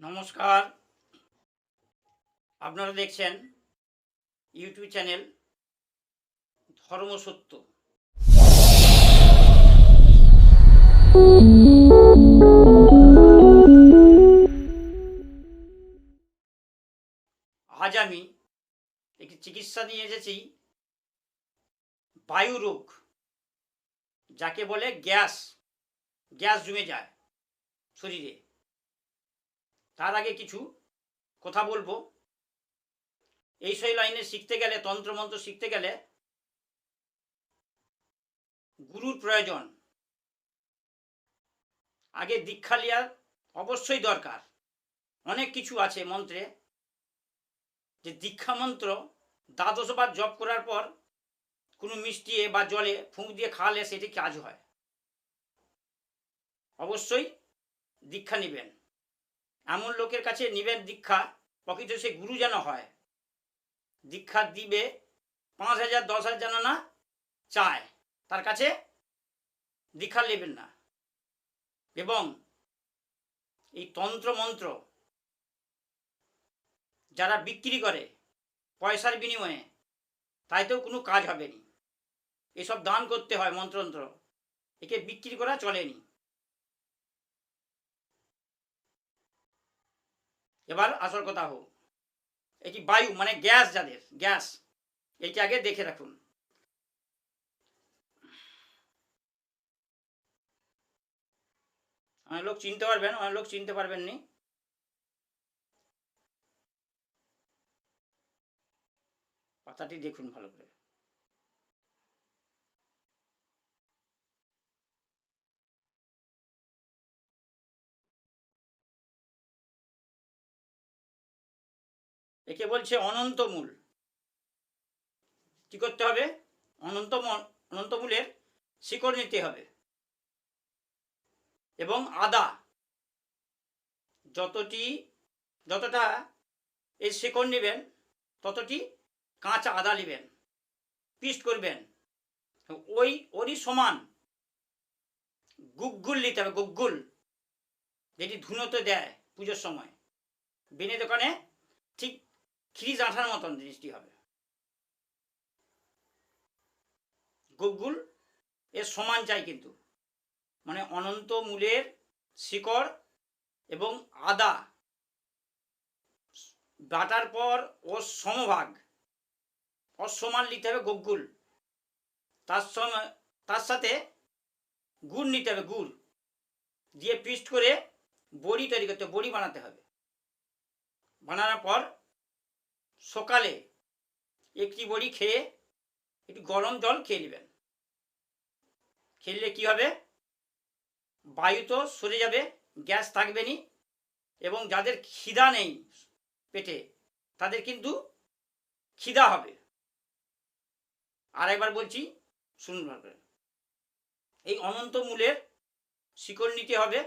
নমস্কার। আপনারা দেখছেন ইউটিউব চ্যানেল ধর্মসত্য। আজ আমি একটি চিকিৎসা নিয়ে এসেছি, বায়ু রোগ, যাকে বলে গ্যাস। গ্যাস জমে যায় শরীরে। তার আগে কিছু কথা বলব। এই সেই লাইনে শিখতে গেলে, তন্ত্রমন্ত্র শিখতে গেলে গুরুর প্রয়োজন। আগে দীক্ষা নেওয়ার অবশ্যই দরকার। অনেক কিছু আছে মন্ত্রে। যে দীক্ষা মন্ত্র দ্বাদশবার জপ করার পর কোনো মিষ্টিয়ে বা জলে ফুঁক দিয়ে খাওয়ালে সেটি কাজ হয়। অবশ্যই দীক্ষা নেবেন। এমন লোকের কাছে নিবেন দীক্ষা, প্রকৃত সে গুরু যেন হয়। দীক্ষা দিবে, পাঁচ হাজার, দশ হাজার যেন না চায়। তার কাছে দীক্ষা নেবেন না। এবং এই তন্ত্র মন্ত্র যারা বিক্রি করে পয়সার বিনিময়ে, তাইতেও কোনো কাজ হবে না। এসব দান করতে হয় মন্ত্রন্ত্র একে বিক্রি করা চলেনি এবার আসল কথা হোক এটি বায়ু মানে গ্যাস যাদের, গ্যাস। এটি আগে দেখে রাখুন। অনেক লোক চিনতে পারবেন, অনেক লোক চিনতে পারবেন নি পাতাটি দেখুন ভালো করে। একে বলছে অনন্ত মূল কি করতে হবে? অনন্ত ম- অনন্ত মূলের শিকড় নিতে হবে। এবং আদা। যতটি যতটা এই শিকড় নেবেন, ততটি কাঁচা আদা নেবেন। পিস্ট করবেন। ওই ওরই সমান গুগ্গুল নিতে হবে, গুগ্গুল। যেটি ধুনোতে দেয় পুজোর সময়। বিনে দোকানে ঠিক খিরিজ আঠার মতন জিনিসটি হবে। গুগ্গুল এর সমান চাই কিন্তু। মানে অনন্ত মূলের শিকড় এবং আদা বাটার পর ও সমভাগ। অসমান নিতে হবে গগ্গুল তার সঙ্গে তার সাথে গুড় নিতে হবে, গুড়। দিয়ে পিস্ট করে বড়ি তৈরি করতে বড়ি বানাতে হবে। বানানোর পর সকালে একটি বড়ি খেয়ে একটু গরম জল খেয়ে নেবেন। খেললে কি হবে? বায়ু তো সরে যাবে, গ্যাস থাকবে নি এবং যাদের খিদা নেই পেটে, তাদের কিন্তু খিদা হবে। আর একবার বলছি, শুনুন এই অনন্ত মূলের শিকড় নিতে হবে।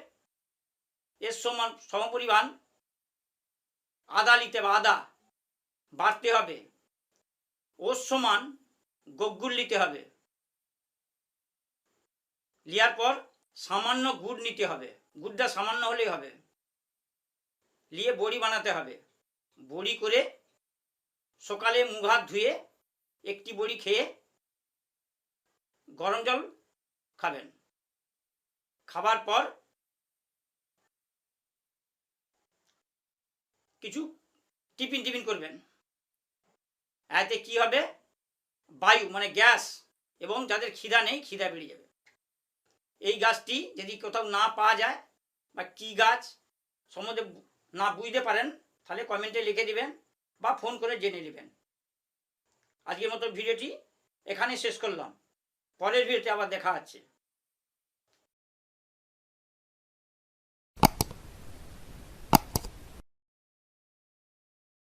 এর সমান সমপরিমাণ আদা নিতে হবে, আদা। বাড়তে হবে। ওর সমান গগ্গুল নিতে হবে। লিয়ার পর সামান্য গুড় নিতে হবে। গুড়টা সামান্য হলেই হবে। নিয়ে বড়ি বানাতে হবে। বড়ি করে সকালে মুখ হাত ধুয়ে একটি বড়ি খেয়ে গরম জল খাবেন। খাবার পর কিছু টিফিন টিফিন করবেন। এতে কি হবে? বায়ু মানে গ্যাস এবং যাদের খিদা নেই, খিদা বেড়ে যাবে। এই গাছটি যদি কোথাও না পাওয়া যায় বা কি গাছ সম্বন্ধে না বুঝতে পারেন, তাহলে কমেন্টে লিখে দিবেন বা ফোন করে জেনে নেবেন। আজকের মতো ভিডিওটি এখানে শেষ করলাম। পরের ভিডিওতে আবার দেখা হচ্ছে।